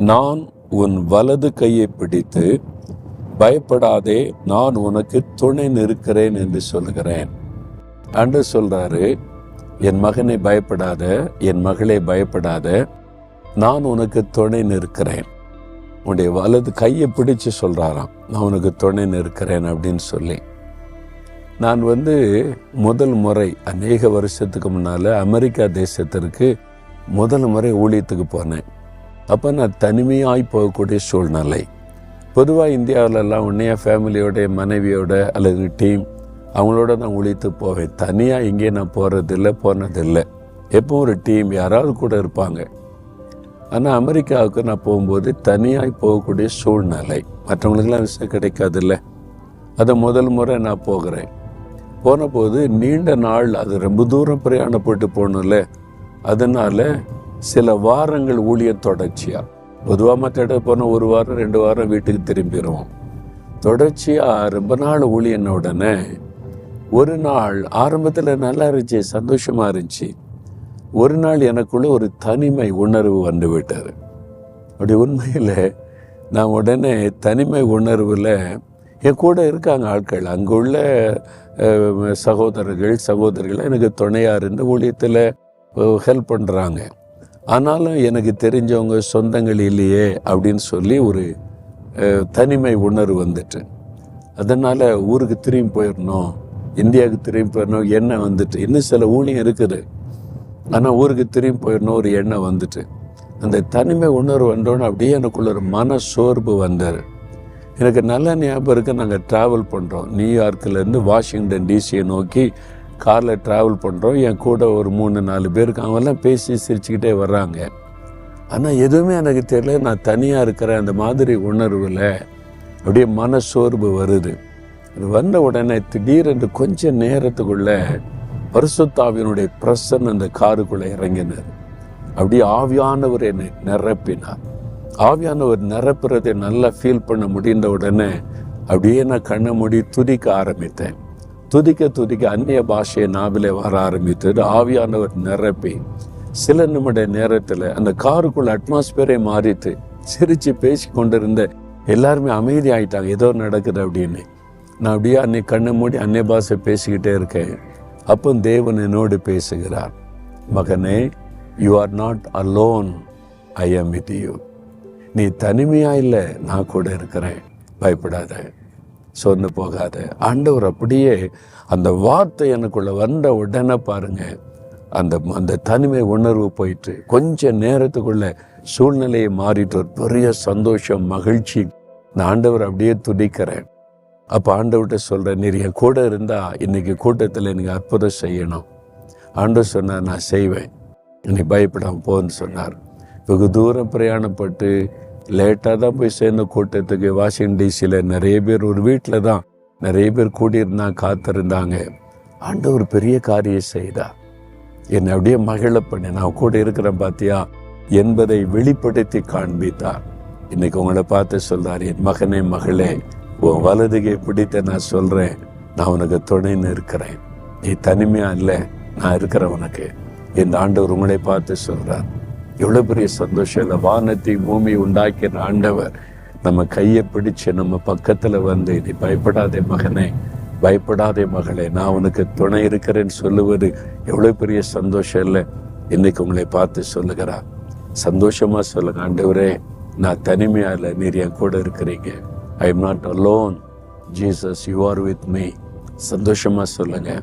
நான் உன் வலது கையை பிடித்து பயப்படாதே நான் உனக்கு துணை நிற்கிறேன் என்று சொல்கிறேன் அன்று சொல்றாரு என் மகனை பயப்படாத என் மகளே பயப்படாத நான் உனக்கு துணை நிற்கிறேன். உன்னுடைய வலது கையை பிடிச்சு சொல்றாராம் நான் உனக்கு துணை நிற்கிறேன் அப்படின்னு சொல்லி. நான் வந்து முதல் முறை அநேக வருஷத்துக்கு முன்னால் அமெரிக்கா தேசத்திற்கு முதல் முறை ஊழியத்துக்கு போனேன். அப்போ நான் தனிமையாய் போகக்கூடிய சூழ்நிலை. பொதுவாக இந்தியாவிலெல்லாம் உன்னைய ஃபேமிலியோட மனைவியோட அல்லது டீம் அவங்களோட நான் ஒழித்து போவேன். தனியாக இங்கே நான் போகிறதில்ல போனதில்லை. எப்போ ஒரு டீம் யாராவது கூட இருப்பாங்க. ஆனால் அமெரிக்காவுக்கு நான் போகும்போது தனியாய் போகக்கூடிய சூழ்நிலை. மற்றவங்களுக்கெல்லாம் விஷயம் கிடைக்காதுல்ல. அதை முதல் முறை நான் போகிறேன். போன போது நீண்ட நாள் அது ரொம்ப தூரம் பிரயாணப்பட்டு போகணும்ல. அதனால் சில வாரங்கள் ஊழிய தொடர்ச்சியா? பொதுவாக மற்ற இடம் போனால் ஒரு வாரம் ரெண்டு வாரம் வீட்டுக்கு திரும்பிடுவோம் தொடர்ச்சியாக ரொம்ப நாள் ஊழியன உடனே ஒரு நாள் ஆரம்பத்தில் நல்லா இருந்துச்சு சந்தோஷமாக இருந்துச்சு. ஒரு நாள் எனக்குள்ள ஒரு தனிமை உணர்வு வந்து விட்டார் அப்படி உண்மையில் நான் உடனே தனிமை உணர்வில் என் கூட இருக்காங்க ஆட்கள் அங்கே உள்ள சகோதரர்கள் சகோதரிகள் எனக்கு துணையாக இருந்து ஊழியத்தில் ஹெல்ப் பண்ணுறாங்க ஆனாலும் எனக்கு தெரிஞ்சவங்க சொந்தங்கள் இல்லையே அப்படின்னு சொல்லி ஒரு தனிமை உணர்வு வந்துட்டு. அதனால் ஊருக்கு திரும்பி போயிடணும் இந்தியாவுக்கு திரும்பி போயிடணும் எண்ணம் வந்துட்டு. இன்னும் சில ஊழியம் இருக்குது. ஆனால் ஊருக்கு திரும்பி போயிடணும் ஒரு எண்ணம் வந்துட்டு. அந்த தனிமை உணர்வு வந்தோடனே அப்படியே எனக்குள்ள ஒரு மன சோர்வு வந்தார். எனக்கு நல்ல ஞாபகம் இருக்குது நாங்கள் ட்ராவல் பண்ணுறோம் நியூயார்க்கிலேருந்து வாஷிங்டன் டிசியை நோக்கி காரில் ட்ராவல் பண்ணுறோம் என் கூட ஒரு மூணு நாலு பேருக்கு அவங்கெல்லாம் பேசி சிரிச்சுக்கிட்டே வர்றாங்க. ஆனால் எதுவுமே எனக்கு தெரியல. நான் தனியாக இருக்கிற அந்த மாதிரி உணர்வில் அப்படியே மன சோர்வு வருது. அது வந்த உடனே திடீரென்று கொஞ்ச நேரத்துக்குள்ள பரிசுத்தாவினுடைய பிரசன் அந்த காருக்குள்ளே இறங்கினார். அப்படியே ஆவியானவர் என்னை நிரப்பினார். ஆவியானவர் நிரப்புறதை நல்லா ஃபீல் பண்ண முடிந்த உடனே அப்படியே நான் கண்ணை மூடி துதிக்க ஆரம்பித்தேன். துதிக்க துதிக்க அந்நிய பாஷையை நாவிலே வர ஆரம்பித்தது. ஆவியானவர் நிரப்பி சில நிமிட நேரத்தில் அந்த காருக்குள்ள அட்மாஸ்பியரே மாறிட்டு சிரித்து பேசி கொண்டிருந்த எல்லாருமே அமைதி ஆயிட்டாங்க. ஏதோ நடக்குது அப்படின்னு. நான் அப்படியே அன்னை கண்ணை மூடி அன்னை பாஷை பேசிக்கிட்டே இருக்கேன். அப்போ தேவன் என்னோடு பேசுகிறார். மகனே you are not alone I am with you நீ தனிமையாக இல்லை நான் கூட இருக்கிறேன். பயப்படாத. சொன்னு போகாத. ஆண்டவர் அப்படியே அந்த வார்த்தை எனக்குள்ள வந்த உடனே பாருங்க. அந்த அந்த தனிமை உணர்வு போயிட்டு கொஞ்ச நேரத்துக்குள்ள சூழ்நிலையை மாறிட்டு ஒரு பெரிய சந்தோஷம் மகிழ்ச்சி. நான் ஆண்டவர் அப்படியே துடிக்கிறேன் அப்போ ஆண்டவர்கிட்ட சொல்கிறேன் நீர் என் கூட இருந்தா இன்னைக்கு கூட்டத்தில் எனக்கு அற்புதம் செய்யணும். ஆண்டவர் சொன்னார் நான் செய்வேன். நீ பயப்படாம போன்னு சொன்னார். வெகு தூரம் பிரயாணப்பட்டு லேட்டாக தான் போய் சேர்ந்த கூட்டத்துக்கு வாஷிங்டன் டிசியில் நிறைய பேர் ஒரு வீட்டில் தான் நிறைய பேர் கூடியிருந்தாங்க காத்திருந்தாங்க. ஆண்டவர் பெரிய காரியம் செய்தா. என்னை அப்படியே மகிழ பண்ணி நான் கூட இருக்கிறேன் பார்த்தியா என்பதை வெளிப்படுத்தி காண்பித்தார். இன்னைக்கு உங்களை பார்த்து சொல்றார் என் மகனே மகளே உன் வலதுகை பிடித்த நான் சொல்றேன். நான் உனக்கு துணைன்னு இருக்கிறேன் நீ தனிமையா இல்லை நான் இருக்கிறேன் உனக்கு. இந்த ஆண்டவர் உங்களை பார்த்து சொல்கிறார் எவ்வளோ பெரிய சந்தோஷம். இல்லை வானத்தை பூமி உண்டாக்கின ஆண்டவர் நம்ம கையை பிடிச்சு நம்ம பக்கத்தில் வந்து நீ பயப்படாதே மகனே பயப்படாதே மகளே நான் உனக்கு துணை இருக்கிறேன்னு சொல்லுவது எவ்வளோ பெரிய சந்தோஷம் இல்லை. இன்னைக்கு உங்களை பார்த்து சொல்லுகிறா சந்தோஷமாக சொல்லுங்க ஆண்டவரே நான் தனிமையாக இல்லை நீர் என் கூட இருக்கிறீங்க. I am not alone Jesus you are with me சந்தோஷமாக சொல்லுங்கள்